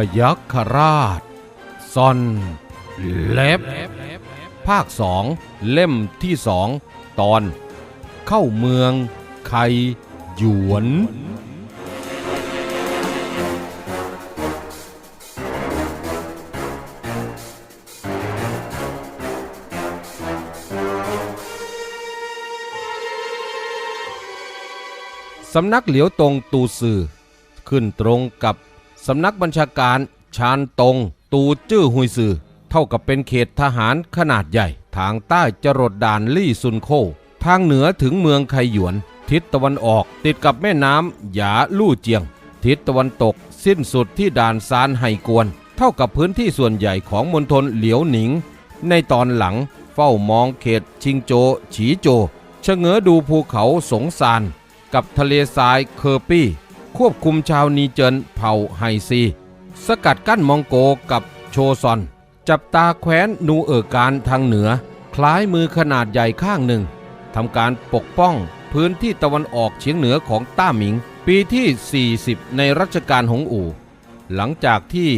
พยัคฆราชซอนเล็บ ภาคสองเล่มที่สองตอน เข้าเมืองไคหยวน สำนักเหลียวตรงตูซือขึ้นตรงกับ สำนักบัญชาการชานตง ตูจื้อหุยซือ เท่ากับเป็นเขตทหารขนาดใหญ่ ทางใต้จรดด่านลี่ซุนโค ทางเหนือถึงเมืองไคหยวน ทิศตะวันออกติดกับแม่น้ำหยาลู่เจียง ทิศตะวันตกสิ้นสุดที่ด่านซานไห่กวน เท่ากับพื้นที่ส่วนใหญ่ของมณฑลเหลียวหนิง ในตอนหลังเฝ้ามองเขตชิงโจ ฉีโจชะเง้อดูภูเขาสงซานกับทะเลทรายเคอร์ปี้ ควบคุมชาวนีเจินเผ่าไฮซี สกัดกั้นมองโกกับโชซอน จับตาแคว้นนูเออการทางเหนือ คล้ายมือขนาดใหญ่ข้างหนึ่งทำการปกป้องพื้นที่ตะวันออกเฉียงเหนือของต้าหมิง ปีที่ 40 ในรัชกาลหงอู่ หลังจากที่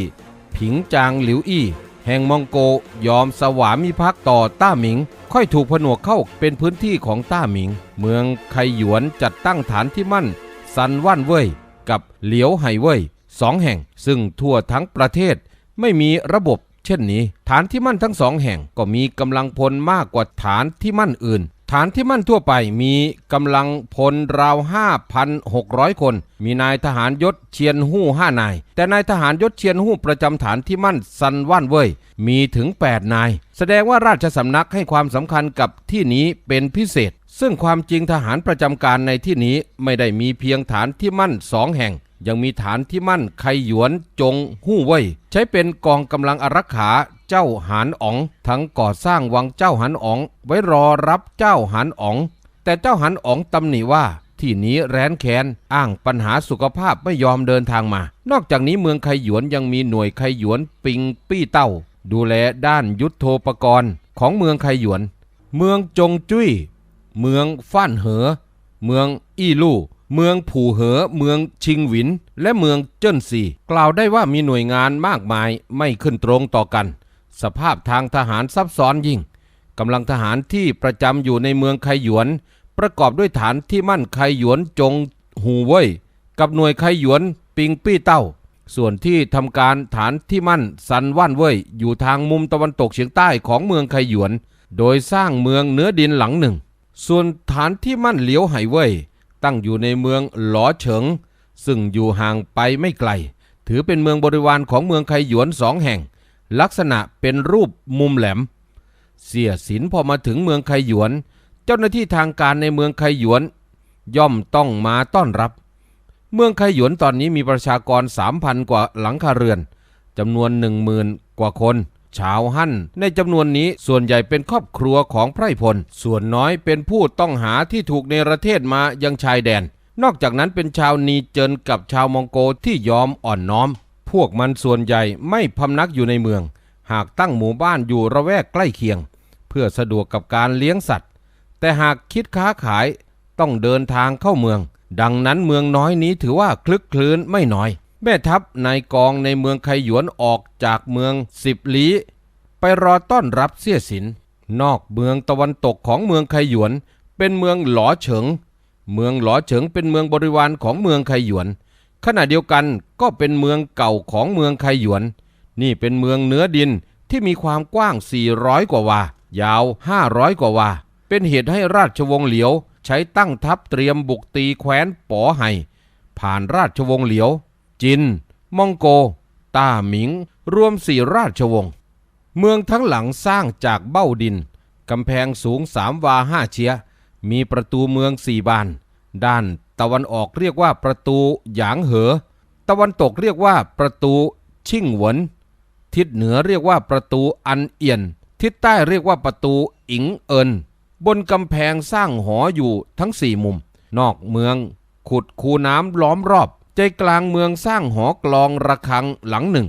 ผิงจางหลิวอี้ แห่งมองโกยอมสวามิภักดิ์ต่อต้าหมิง ค่อยถูกผนวกเข้าเป็นพื้นที่ของต้าหมิง เมืองไคหยวนจัดตั้งฐานที่มั่น ซันว่านเว่ย กับเหลียวไห่เว่ยสองแห่ง ซึ่งทั่วทั้งประเทศไม่มีระบบเช่นนี้ ฐานที่มั่นทั้งสองแห่งก็มีกำลังพลมากกว่าฐานที่มั่นอื่น ฐานที่มั่นทั่วไปมีกำลังพลราว 5,600 คน มีนายทหารยศเชียนหู้ห้านาย แต่นายทหารยศเชียนหู้ประจำฐานที่มั่นซันว่านเว่ยมีถึง 8 นาย แสดงว่าราชสำนักให้ความสำคัญกับที่นี้เป็นพิเศษ ซึ่งความจริงทหารประจำการในที่นี้ไม่ได้มีเพียงฐานที่มั่นสองแห่ง ยังมีฐานที่มั่นไคหยวนจงหู้เว่ยใช้เป็นกองกำลังอารักขาเจ้าหานอ๋อง ทั้งก่อสร้างวังเจ้าหานอ๋อง ไว้รอรับเจ้าหานอ๋อง แต่เจ้าหานอ๋องตำหนิว่าที่นี้แร้นแค้นอ้างปัญหาสุขภาพไม่ยอมเดินทางมา นอกจากนี้เมืองไคหยวนยังมีหน่วยไคหยวนปิงปี้เต้า ดูแลด้านยุทโธปกรณ์ของเมืองไคหยวน เมืองจงจุ้ย เมืองฟ้านเหอ เมืองอี้ลู่ เมืองผู่เหอ เมืองชิงหวิน และเมืองเจิ้นซีกล่าวได้ว่ามีหน่วยงานมากมายไม่ขึ้นตรงต่อกัน สภาพทางทหารซับซ้อนยิ่งกำลังทหารที่ประจำอยู่ในเมืองไคหยวน ประกอบด้วยฐานที่มั่นไคหยวนจงหูเว่ยกับหน่วยไคหยวนปิงปี้เต้า ส่วนที่ทำการฐานที่มั่นซันว่านเว่ยอยู่ทางมุมตะวันตกเฉียงใต้ของเมืองไคหยวน โดยสร้างเมืองเนื้อดินหลังหนึ่ง ส่วนฐานที่มั่นเหลียวไหเว่ยตั้งอยู่ในเมืองหลอเฉิง ซึ่งอยู่ห่างไปไม่ไกล ถือเป็นเมืองบริวารของเมืองไคหยวนสองแห่ง ลักษณะเป็นรูปมุมแหลม เสียสินพอมาถึงเมืองไคหยวน เจ้าหน้าที่ทางการในเมืองไคหยวน ย่อมต้องมาต้อนรับ เมืองไคหยวนตอนนี้มีประชากร 3,000 กว่าหลังคาเรือนจำนวน 10,000 กว่าคน ชาวฮั่น ในจำนวนนี้ส่วนใหญ่เป็นครอบครัวของไพร่พล ส่วนน้อยเป็นผู้ต้องหาที่ถูกเนประเทศมายังชายแดน นอกจากนั้นเป็นชาวนีเจินกับชาวมองโกที่ยอมอ่อนน้อม พวกมันส่วนใหญ่ไม่พำนักอยู่ในเมือง หากตั้งหมู่บ้านอยู่ระแวกใกล้เคียง เพื่อสะดวกกับการเลี้ยงสัตว์ แต่หากคิดค้าขายต้องเดินทางเข้าเมือง ดังนั้นเมืองน้อยนี้ถือว่าคลึกคลื้นไม่น้อย แม่ทัพนายกองในเมืองไคหยวนออกจากเมืองสิบลี้ไปรอต้อนรับเสี้ยสิน นอกเมืองตะวันตกของเมืองไคหยวน เป็นเมืองหลอเฉิง เมืองหลอเฉิงเป็นเมืองบริวารของเมืองไคหยวน ขณะเดียวกันก็เป็นเมืองเก่าของเมืองไคหยวน นี่เป็นเมืองเนื้อดินที่มีความกว้าง 400 กว่าวา ยาว 500 กว่าวา เป็นเหตุให้ราชวงศ์เหลียว ใช้ตั้งทัพเตรียมบุกตีแคว้นป๋อไห่ ผ่านราชวงศ์เหลียว จิน มองโก ต้าหมิง รวมสี่ราชวงศ์ เมืองทั้งหลังสร้างจากเบ้าดิน กำแพงสูงสามวาห้าเชีย มีประตูเมืองสี่บาน ด้านตะวันออกเรียกว่าประตูหยางเหอ ตะวันตกเรียกว่าประตูชิ่งหวน ทิศเหนือเรียกว่าประตูอันเอียน ทิศใต้เรียกว่าประตูอิงเอิน บนกำแพงสร้างหออยู่ทั้งสี่มุม นอกเมืองขุดคูน้ำล้อมรอบ ใจกลางเมืองสร้างหอกลองระฆังหลังหนึ่ง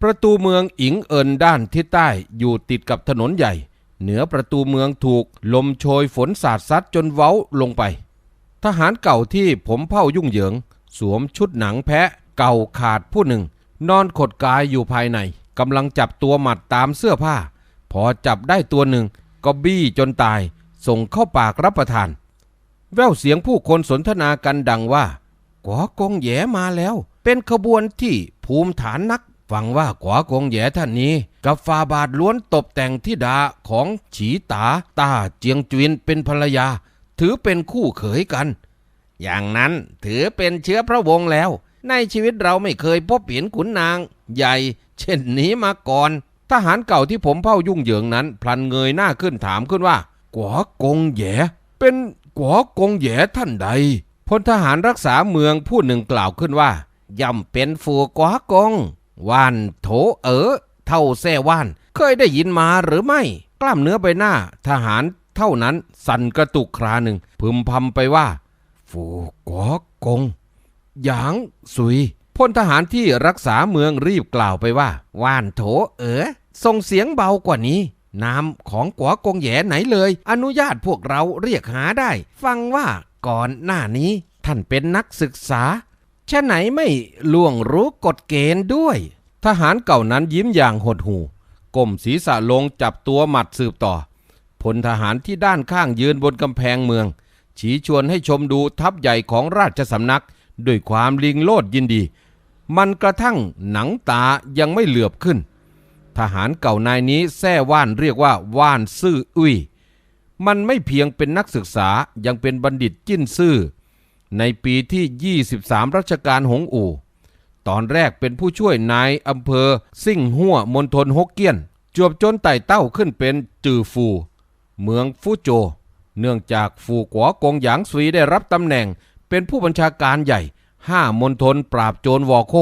ประตูเมืองอิงเอินด้านทิศใต้อยู่ติดกับถนนใหญ่ เหนือประตูเมืองถูกลมโชยฝนสาดซัดจนเว้าลงไป ทหารเก่าที่ผมเผ่ายุ่งเหยิง สวมชุดหนังแพะเก่าขาดผู้หนึ่ง นอนขดกายอยู่ภายในกำลังจับตัวหมัดตามเสื้อผ้า พอจับได้ตัวหนึ่งก็บี้จนตาย ส่งเข้าปากรับประทาน แววเสียงผู้คนสนทนากันดังว่า ก๋อกงแยมาแล้ว เป็นขบวนที่ภูมิฐานนัก ฟังว่าก๋อกงแยท่านนี้ กับฟาบาทล้วนตบแต่งทิดาของฉีตาตาเจียงจวินเป็นภรรยา ถือเป็นคู่เขยกัน อย่างนั้นถือเป็นเชื้อพระวงศ์แล้ว ในชีวิตเราไม่เคยพบเห็นขุนนาง ใหญ่ เช่นนี้มาก่อน ทหารเก่าที่ผมเผ่ายุ่งเหยิงนั้น พลันเงยหน้าขึ้นถามขึ้นว่าก๋อกงแยเป็นก๋อกงแยท่านใด พลทหารรักษาเมืองผู้หนึ่งกล่าวขึ้นว่า ย่ำเป็นฟูก๋อกงว่านโถเอ๋อเท่าแซ่ว่าน เคยได้ยินมาหรือไม่ กล้ามเนื้อใบหน้า ทหารเท่านั้นสั่นกระตุกคราหนึ่ง พึมพำไปว่าฟูก๋อกงหยางสุยพลทหารที่รักษาเมืองรีบกล่าวไปว่า ว่านโถเอ๋อส่งเสียงเบากว่านี้นามของกัวกงแหยไหนเลย อนุญาตพวกเราเรียกหาได้ ฟังว่า ก่อนหน้านี้ท่านเป็นนักศึกษาชะไหนไม่ล่วงรู้กฎเกณฑ์ด้วย ทหารเก่านั้นยิ้มอย่างหดหู่ก้มศีรษะลงจับตัวหมัดสืบต่อพลทหารที่ด้านข้างยืนบนกำแพงเมือง ชี้ชวนให้ชมดูทัพใหญ่ของราชสำนัก ด้วยความลิงโลดยินดี มันกระทั่งหนังตายังไม่เหลือบขึ้น ทหารเก่านายนี้แท้ว่านเรียกว่าว่านซื่ออุ้ย มันไม่เพียงเป็นนักศึกษายังเป็นบัณฑิตจิ้นซื่อ ในปีที่ 23 รัชกาลหงอู่ ตอนแรกเป็นผู้ช่วยนายอำเภอ ซิ่งหัวมณฑลฮกเกี้ยน จวบจนไต่เต้าขึ้นเป็นจือฟู เมืองฟูโจ เนื่องจากฟูกัวกงหยางซุยได้รับตำแหน่งเป็นผู้บัญชาการใหญ่ห้ามณฑลปราบโจรวอโค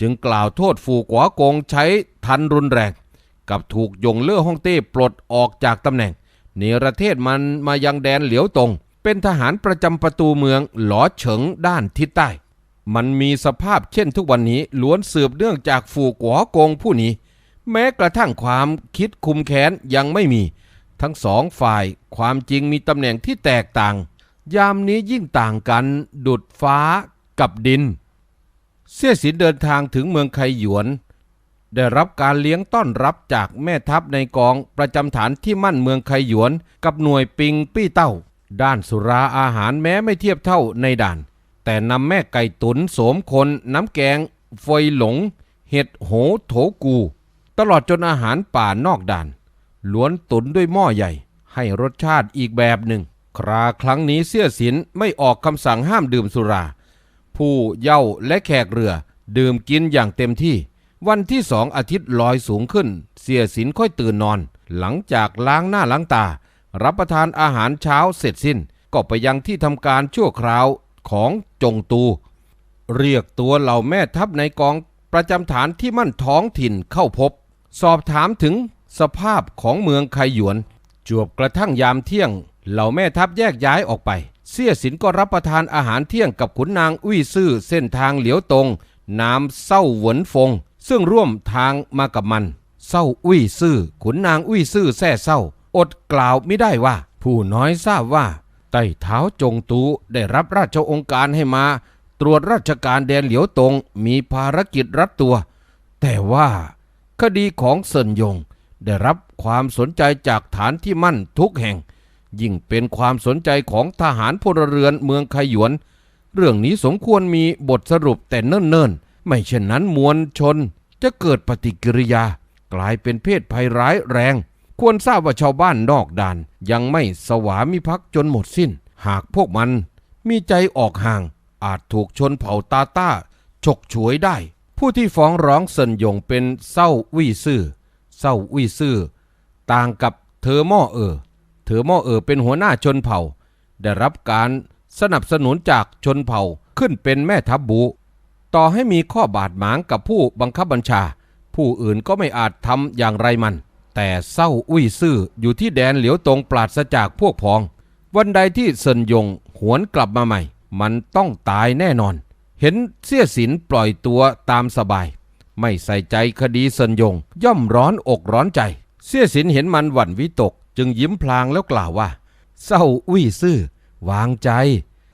จึงกล่าวโทษฟูกัวกงใช้ทันรุนแรง กับถูกยงเล่อฮ่องเต้ปลดออกจากตำแหน่ง เนรเทศมันมายังแดนเหลียวตง เป็นทหารประจำประตูเมืองหลอเฉิงด้านทิศใต้ มันมีสภาพเช่นทุกวันนี้ล้วนสืบเนื่องจากฟูกัวกงผู้นี้ แม้กระทั่งความคิดคุมแค้นยังไม่มี ทั้งสองฝ่ายความจริงมีตำแหน่งที่แตกต่าง ยามนี้ยิ่งต่างกัน ดุดฟ้ากับดิน เสี่ยสินเดินทางถึงเมืองไคหยวน ได้รับการเลี้ยงต้อนรับจากแม่ทัพในกองประจำฐานที่มั่นเมืองไคหยวน กับหน่วยปิงปี้เต้า ด้านสุราอาหารแม้ไม่เทียบเท่าในด่าน แต่นำแม่ไก่ตุนโสมคนน้ำแกงฟอยหลง เห็ดโหโถกู ตลอดจนอาหารป่านอกด่าน ล้วนตุนด้วยหม้อใหญ่ ให้รสชาติอีกแบบหนึ่ง คราครั้งนี้เสี่ยสินไม่ออกคำสั่งห้ามดื่มสุรา ผู้เย่าและแขกเรือ ดื่มกินอย่างเต็มที่ วันที่สองอาทิตย์ลอยสูงขึ้น เสียสินค่อยตื่นนอน หลังจากล้างหน้าล้างตา รับประทานอาหารเช้าเสร็จสิ้น ก็ไปยังที่ทำการชั่วคราวของจงตู เรียกตัวเหล่าแม่ทัพในกองประจำฐานที่มั่นท้องถิ่นเข้าพบ สอบถามถึงสภาพของเมืองไคหยวน จวบกระทั่งยามเที่ยง เหล่าแม่ทัพแยกย้ายออกไป เสี่ยสินก็รับประทานอาหารเที่ยงกับขุนนางอุ้ยซื่อเส้นทางเหลียวตรงนามเศร้าหวนฟง ซึ่งร่วมทางมากับมัน เศร้าอุ้ยซื่อขุนนางอุ้ยซื่อแซ่เศร้า อดกล่าวไม่ได้ว่า ผู้น้อยทราบว่าไต่เท้าจงตูได้รับราชองค์การให้มา ตรวจราชการแดนเหลียวตงมีภารกิจรัดตัว แต่ว่าคดีของเซินยง ได้รับความสนใจจากฐานที่มั่นทุกแห่ง ยิ่งเป็นความสนใจของทหารพลเรือนเมืองไคหยวน เรื่องนี้สมควรมีบทสรุปแต่เนิ่นๆ ไม่เช่นนั้นมวลชนจะเกิดปฏิกิริยา กลายเป็นเพศภัยร้ายแรง ควรทราบว่าชาวบ้านนอกด่าน ยังไม่สวามิภักดิ์จนหมดสิ้น หากพวกมันมีใจออกห่าง อาจถูกชนเผ่าตาต้าฉกฉวยได้ ผู้ที่ฟ้องร้องเซินยงเป็นเศร้าวี่ซื่อเศร้าวี่ซื่อต่างกับเธอหม้อเออ เธอหม้อเออเป็นหัวหน้าชนเผ่า ได้รับการสนับสนุนจากชนเผ่าขึ้นเป็นแม่ทัพบู ต่อให้มีข้อบาดหมางกับผู้บังคับบัญชา ผู้อื่นก็ไม่อาจทำอย่างไรมัน แต่เศร้าอุ้ยซื่ออยู่ที่แดนเหลียวตรงปราศจากพวกพ้อง วันใดที่เซินยงหวนกลับมาใหม่ มันต้องตายแน่นอน เห็นเสี่ยสินปล่อยตัวตามสบาย ไม่ใส่ใจคดีเซินยง ย่อมร้อนอกร้อนใจ เสี่ยสินเห็นมันหวั่นวิตก จึงยิ้มพลางแล้วกล่าวว่าเศร้าอุ้ยซื่อวางใจ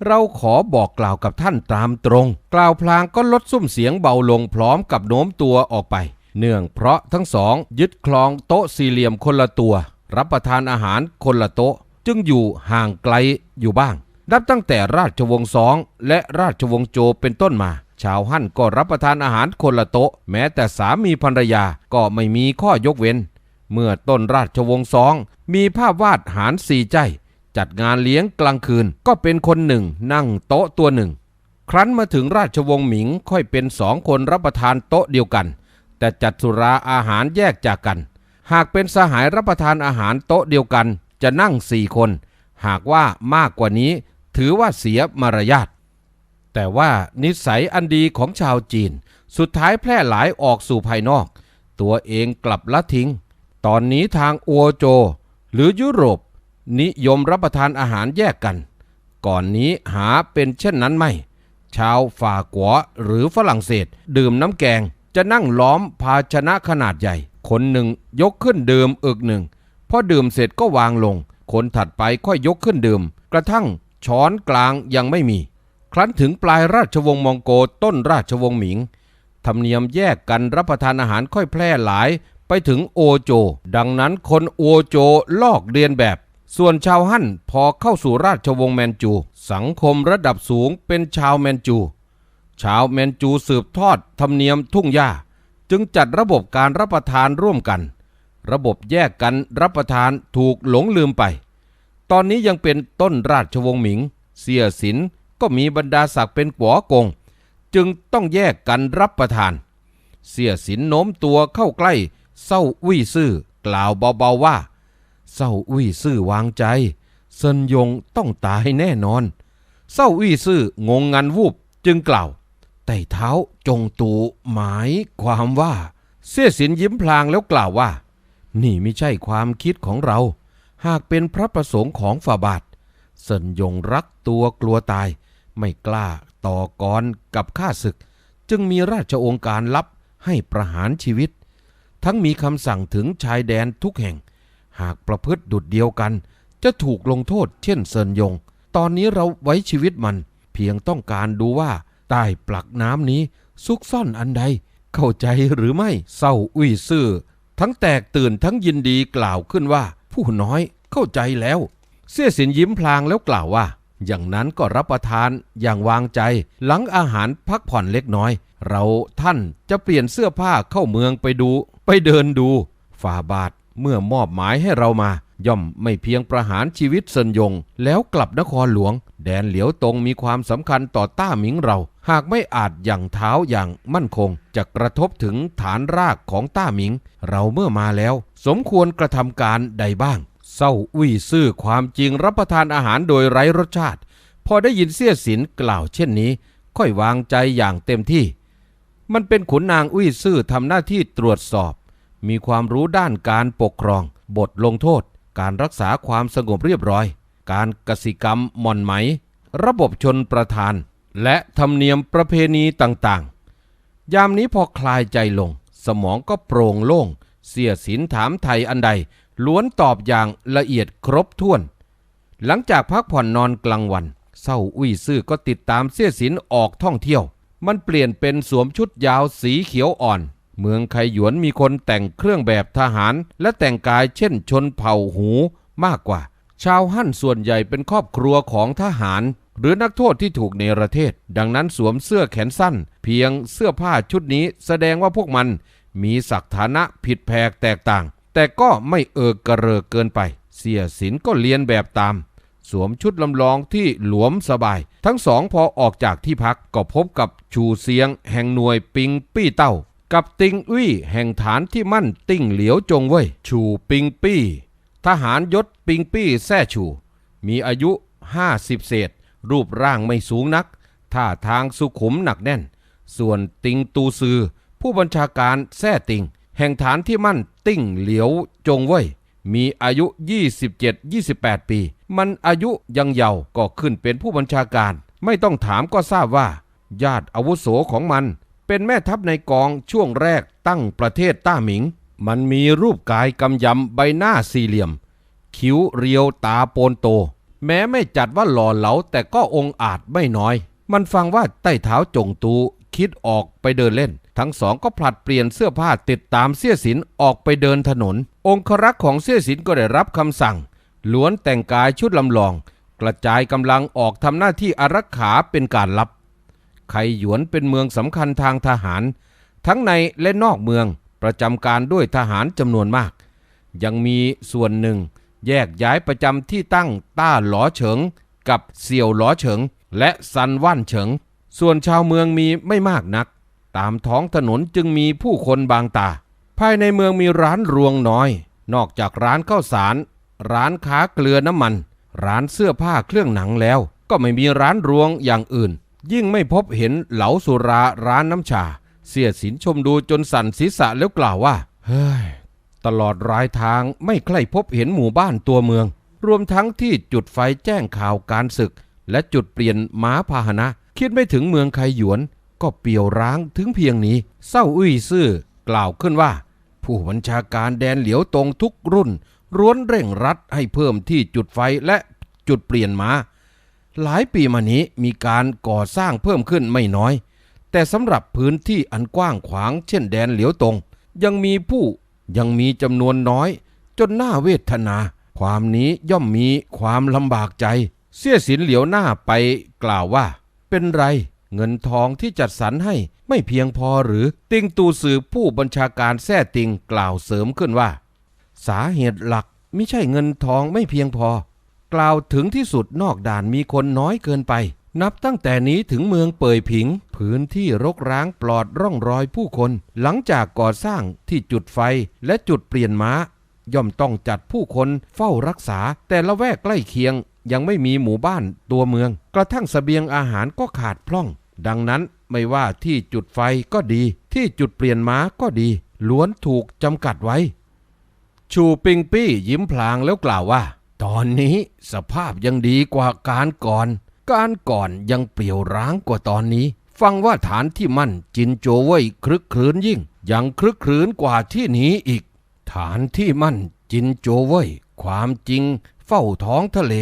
เราขอบอกกล่าวกับท่านตามตรง กล่าวพลางก็ลดซุ้มเสียงเบาลงพร้อมกับโน้มตัวออกไป เนื่องเพราะทั้งสอง ยึดคลองโต๊ะสี่เหลี่ยมคนละตัว รับประทานอาหารคนละโต๊ะ จึงอยู่ห่างไกลอยู่บ้าง นับตั้งแต่ราชวงศ์สองและราชวงศ์โจเป็นต้นมา ชาวฮั่นก็รับประทานอาหารคนละโต๊ะ แม้แต่สามีภรรยาก็ไม่มีข้อยกเว้น เมื่อต้นราชวงศ์สองมีภาพวาดหารสี่ใจ จัดงานเลี้ยงกลางคืนก็เป็นคนหนึ่ง นั่งโต๊ะตัวหนึ่ง ครั้นมาถึงราชวงศ์หมิงค่อยเป็นสองคนรับประทานโต๊ะเดียวกัน แต่จัดสุราอาหารแยกจากกัน หากเป็นสหายรับประทานอาหารโต๊ะเดียวกัน จะนั่งสี่คน หากว่ามากกว่านี้ ถือว่าเสียมารยาทแต่ว่านิสัยอันดีของชาวจีน สุดท้ายแพร่หลายออกสู่ภายนอก ตัวเองกลับละทิ้ง ตอนนี้ทางอัวโจ หรือยุโรป นิยมรับประทานอาหารแยกกัน ก่อนนี้หาเป็นเช่นนั้นไม่ ชาวฝ่ากัวหรือฝรั่งเศส ดื่มน้ำแกงจะนั่งล้อมภาชนะขนาดใหญ่ คนหนึ่งยกขึ้นดื่มอึกหนึ่งพอดื่มเสร็จก็วางลง คนถัดไปค่อยยกขึ้นดื่ม กระทั่งช้อนกลางยังไม่มี ครั้นถึงปลายราชวงศ์มองโกต้นราชวงศ์หมิง ธรรมเนียมแยกกันรับประทานอาหารค่อยแพร่หลายไปถึงโอโจ ดังนั้นคนโอโจลอกเรียนแบบ ส่วนชาวฮั่นพอเข้าสู่ราชวงศ์แมนจู สังคมระดับสูงเป็นชาวแมนจู ชาวแมนจูสืบทอดธรรมเนียมทุ่งหญ้า จึงจัดระบบการรับประทานร่วมกัน ระบบแยกกันรับประทานถูกหลงลืมไป ตอนนี้ยังเป็นต้นราชวงศ์หมิง เสียสินก็มีบรรดาศักดิ์เป็นกัวกง จึงต้องแยกกันรับประทาน เสียสินโน้มตัวเข้าใกล้เศร้าอุ้ยซื่อกล่าวเบาๆว่า เศร้าอุ้ยซื่อวางใจ เซินยงต้องตายแน่นอน เศร้าอุ้ยซื่องงงันวูบจึงกล่าวไต่เท้าจงตูหมายความว่า เสี้ยสินยิ้มพลางแล้วกล่าวว่า นี่ไม่ใช่ความคิดของเรา หากเป็นพระประสงค์ของฝ่าบาทเซินยงรักตัวกลัวตาย ไม่กล้าต่อกรกับข้าศึก จึงมีราชองค์การลับให้ประหารชีวิต ทั้งมีคำสั่งถึงชายแดนทุกแห่ง หากประพฤติดุดเดียวกัน จะถูกลงโทษเช่นเซินยง ตอนนี้เราไว้ชีวิตมัน เพียงต้องการดูว่าใต้ปลักน้ำนี้ซุกซ่อนอันใด เข้าใจหรือไม่เศร้าอุ้ยซื่อ ทั้งแตกตื่นทั้งยินดีกล่าวขึ้นว่า ผู้น้อยเข้าใจแล้ว เสี้ยสินยิ้มพลางแล้วกล่าวว่า อย่างนั้นก็รับประทานอย่างวางใจ หลังอาหารพักผ่อนเล็กน้อย เราท่านจะเปลี่ยนเสื้อผ้าเข้าเมืองไปดู ไปเดินดูฝ่าบาท เมื่อมอบหมายให้เรามา ย่อมไม่เพียงประหารชีวิตเซินยง แล้วกลับนครหลวง แดนเหลียวตรงมีความสำคัญต่อต้าหมิงเรา หากไม่อาจอย่างเท้าอย่างมั่นคง จะกระทบถึงฐานรากของต้าหมิง เราเมื่อมาแล้ว สมควรกระทำการใดบ้างเศร้าอุ้ยซื่อความจริงรับประทานอาหารโดยไร้รสชาติ พอได้ยินเสี้ยสินกล่าวเช่นนี้ ค่อยวางใจอย่างเต็มที่ มันเป็นขุนนางอุ้ยซื่อทำหน้าที่ตรวจสอบ มีความรู้ด้านการปกครอง บทลงโทษ การรักษาความสงบเรียบร้อย การกสิกรรมหม่อนไหม ระบบชนประทาน และธรรมเนียมประเพณีต่างๆ ยามนี้พอคลายใจลง สมองก็โปร่งโล่ง เสียสินถามไทยอันใด ล้วนตอบอย่างละเอียดครบถ้วน หลังจากพักผ่อนนอนกลางวันเศร้าอุ้ยซื่อก็ติดตามเสียสินออกท่องเที่ยว มันเปลี่ยนเป็นสวมชุดยาวสีเขียวอ่อน เมืองไคหยวนมีคนแต่งเครื่องแบบทหาร และแต่งกายเช่นชนเผ่าหูมากกว่า ชาวฮั่นส่วนใหญ่เป็นครอบครัวของทหาร หรือนักโทษที่ถูกเนประเทศ ดังนั้นสวมเสื้อแขนสั้น เพียงเสื้อผ้าชุดนี้แสดงว่าพวกมันมีศักฐานะผิดแผกแตกต่าง แต่ก็ไม่เอิกกระเริกเกินไป เสียสินก็เลียนแบบตาม สวมชุดลำลองที่หลวมสบาย ทั้งสองพอออกจากที่พักก็พบกับชูเสียงแห่งหน่วยปิงปี้เต้า กับติงอุ้ยแห่งฐานที่มั่นติ้งเหลียวจงเว้ยชูปิงปี้ ทหารยศปิงปี้แซ่ชู มีอายุห้าสิบเศษ รูปร่างไม่สูงนัก ท่าทางสุขุมหนักแน่น ส่วนติงตูซือ ผู้บัญชาการแซ่ติง แห่งฐานที่มั่นติ้งเหลียวจงเว้ยมีอายุ 27-28 ปี มันอายุยังเยาว์ก็ขึ้นเป็นผู้บัญชาการ ไม่ต้องถามก็ทราบว่า ญาติอาวุโสของมัน เป็นแม่ทัพในกองช่วงแรกตั้งประเทศต้าหมิง มันมีรูปกายกำยำใบหน้าสี่เหลี่ยม คิ้วเรียวตาโปนโต แม้ไม่จัดว่าหล่อเหลาแต่ก็องอาจไม่น้อย มันฟังว่าใต้เท้าจงตูคิดออกไปเดินเล่น ทั้งสองก็ผลัดเปลี่ยนเสื้อผ้าติดตามเสี้ยสินออกไปเดินถนน องครักษ์ของเสี้ยสินก็ได้รับคำสั่ง ล้วนแต่งกายชุดลำลอง กระจายกำลังออกทำหน้าที่อารักขาเป็นการลับ ไคหยวนเป็นเมืองสำคัญทางทหาร ทั้งในและนอกเมืองประจำการด้วยทหารจำนวนมาก ยังมีส่วนหนึ่ง แยกย้ายประจำที่ตั้งต้าหลอเฉิง กับเสี่ยวหลอเฉิง และซันว่านเฉิง ส่วนชาวเมืองมีไม่มากนัก ตามท้องถนนจึงมีผู้คนบางตา ภายในเมืองมีร้านรวงน้อย นอกจากร้านข้าวสาร ร้านค้าเกลือน้ำมัน ร้านเสื้อผ้าเครื่องหนังแล้ว ก็ไม่มีร้านรวงอย่างอื่น ยิ่งไม่พบเห็นเหลาสุราร้านน้ำชา เสียสินชมดูจนสั่นศีรษะแล้วกล่าวว่า เฮ้ย ตลอดรายทางไม่ใครพบเห็นหมู่บ้านตัวเมือง รวมทั้งที่จุดไฟแจ้งข่าวการศึก และจุดเปลี่ยนม้าพาหนะ คิดไม่ถึงเมืองไคหยวน ก็เปี่ยวร้างถึงเพียงนี้เศร้าอุ้ยซื่อกล่าวขึ้นว่า ผู้บัญชาการแดนเหลียวตรงทุกรุ่นร้วนเร่งรัดให้เพิ่มที่จุดไฟและจุดเปลี่ยนม้า หลายปีมานี้มีการก่อสร้างเพิ่มขึ้นไม่น้อย แต่สำหรับพื้นที่อันกว้างขวางเช่นแดนเหลียวตรงยังมีผู้ยังมีจำนวนน้อย จนน่าเวทนา ความนี้ย่อมมีความลำบากใจ เสี้ยสินเหลียวหน้าไปกล่าวว่า เป็นไร เงินทองที่จัดสรรให้ไม่เพียงพอหรือ ติงตูสือผู้บัญชาการแท้ติงกล่าวเสริมขึ้นว่า สาเหตุหลักไม่ใช่เงินทองไม่เพียงพอ กล่าวถึงที่สุดนอกด่านมีคนน้อยเกินไป นับตั้งแต่นี้ถึงเมืองเป่ยผิง พื้นที่รกร้างปลอดร่องรอยผู้คน หลังจากก่อสร้างที่จุดไฟและจุดเปลี่ยนม้า ย่อมต้องจัดผู้คนเฝ้ารักษา แต่ละแวกใกล้เคียง ยังไม่มีหมู่บ้านตัวเมือง กระทั่งสเสบียงอาหารก็ขาดพร่อง ดังนั้นไม่ว่าที่จุดไฟก็ดี ที่จุดเปลี่ยนม้าก็ดี ล้วนถูกจำกัดไว้ ชูปิงปี้ยิ้มพลางแล้วกล่าวว่า ตอนนี้สภาพยังดีกว่าการก่อน การก่อนยังเปลี่ยวร้างกว่าตอนนี้ ฟังว่าฐานที่มั่นจินโจเว่ยคลึกครื้นยิ่ง ยังคลึกครื้นกว่าที่นี้อีก ฐานที่มั่นจินโจเว่ยความจริง เฝ้าท้องทะเล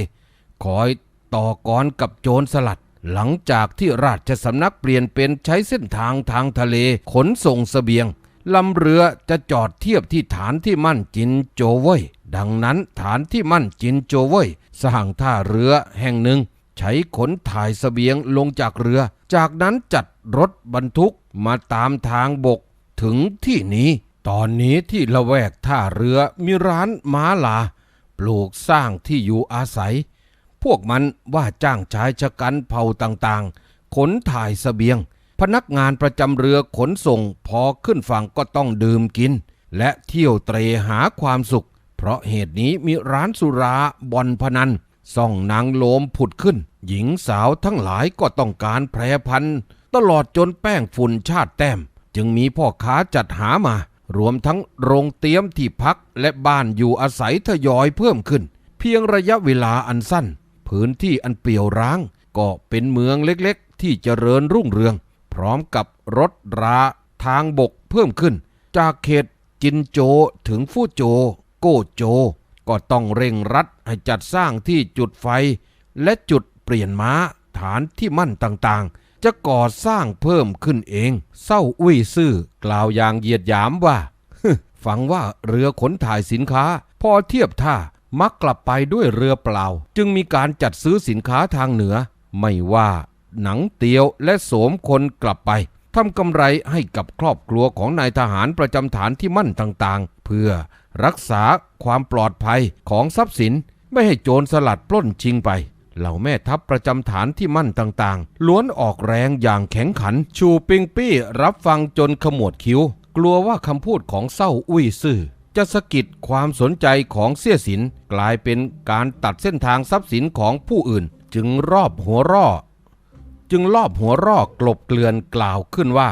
คอยต่อกรกับโจรสลัด หลังจากที่ราชสำนักเปลี่ยนเป็นใช้เส้นทางทางทะเลขนส่งเสบียงลำเรือจะจอดเทียบที่ฐานที่มั่นจินโจเว่ยดังนั้นฐานที่มั่นจินโจเว่ยสร้างท่าเรือแห่งหนึ่ง ใช้ขนถ่ายเสบียงลงจากเรือ จากนั้นจัดรถบรรทุกมาตามทางบกถึงที่นี้ ตอนนี้ที่ละแวกท่าเรือมีร้านม้าลา ปลูกสร้างที่อยู่อาศัย พวกมันว่าจ้างชายชะกันเผ่าต่างๆ ขนถ่ายเสบียง พนักงานประจำเรือขนส่งพอขึ้นฝั่งก็ต้องดื่มกิน และเที่ยวเตรหาความสุข เพราะเหตุนี้มีร้านสุราบอนพนันส่องนางโลมผุดขึ้น หญิงสาวทั้งหลายก็ต้องการแพรพันธุ์ตลอดจนแป้งฝุ่นชาติแต้ม จึงมีพ่อค้าจัดหามารวมทั้งโรงเตี้ยมที่พักและบ้านอยู่อาศัยทยอยเพิ่มขึ้น เพียงระยะเวลาอันสั้น พื้นที่อันเปี่ยวร้าง ก็เป็นเมืองเล็กๆ ที่เจริญรุ่งเรือง พร้อมกับรถราทางบกเพิ่มขึ้น จากเขตจินโจถึงฟู่โจ โกโจ ก็ต้องเร่งรัดให้จัดสร้างที่จุดไฟ และจุดเปลี่ยนม้าฐานที่มั่นต่างๆ จะก่อสร้างเพิ่มขึ้นเอง เศร้าอุ้ยซื่อกล่าวอย่างเหยียดหยามว่าฟังว่าเรือขนถ่ายสินค้า พอเทียบท่ามักกลับไปด้วยเรือเปล่า จึงมีการจัดซื้อสินค้าทางเหนือ ไม่ว่าหนังเตียวและโสมคนกลับไปทำกำไรให้กับครอบครัวของนายทหารประจำฐานที่มั่นต่างๆ เพื่อ รักษาความปลอดภัยของทรัพย์สินไม่ให้โจรสลัดปล้นชิงไป เหล่าแม่ทัพประจำฐานที่มั่นต่างๆ ล้วนออกแรงอย่างแข็งขัน ชูปิงปี้รับฟังจนขมวดคิ้ว กลัวว่าคำพูดของเศร้าอุ้ยซื่อจะสะกิดความสนใจของเสี่ยสินกลายเป็นการตัดเส้นทางทรัพย์สินของผู้อื่น จึงรอบหัวร่อ จึงรอบหัวรอกลบเกลื่อนกล่าวขึ้นว่า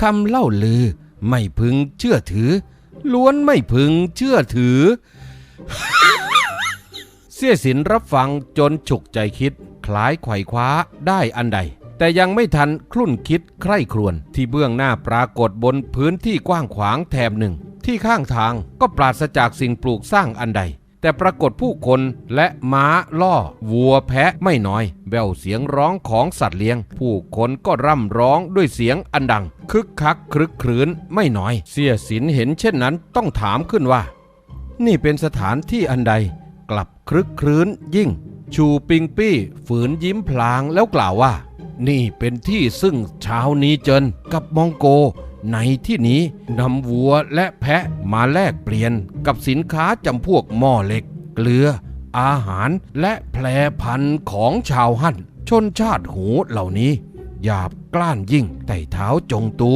คำเล่าลือ ไม่พึงเชื่อถือ ล้วนไม่พึงเชื่อถือ เสียสินรับฟังจนฉุกใจคิด คล้ายไขว่คว้าได้อันใด แต่ยังไม่ทันคลุ่นคิดใคร่ครวญที่เบื้องหน้าปรากฏบนพื้นที่กว้างขวางแถบหนึ่ง ที่ข้างทางก็ปราศจากสิ่งปลูกสร้างอันใด แต่ปรากฏผู้คนและม้าล่อ วัวแพะไม่น้อย แววเสียงร้องของสัตว์เลี้ยง ผู้คนก็ร่ำร้องด้วยเสียงอันดัง คึกคักครึกครื้นไม่น้อย เสียสินเห็นเช่นนั้นต้องถามขึ้นว่า นี่เป็นสถานที่อันใด กลับครึกครื้นยิ่ง ชูปิงปี้ ฝืนยิ้มพลางแล้วกล่าวว่า นี่เป็นที่ซึ่งเช้านี้เจินกับมองโก ในที่นี้นำวัวและแพะมาแลกเปลี่ยนกับสินค้าจำพวกหม้อเหล็ก เกลือ อาหารและแพรพันธุ์ของชาวฮั่น ชนชาติหูเหล่านี้ หยาบกล้านยิ่งไต่เท้าจงตู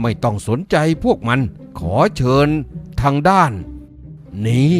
ไม่ต้องสนใจพวกมัน ขอเชิญทางด้าน นี้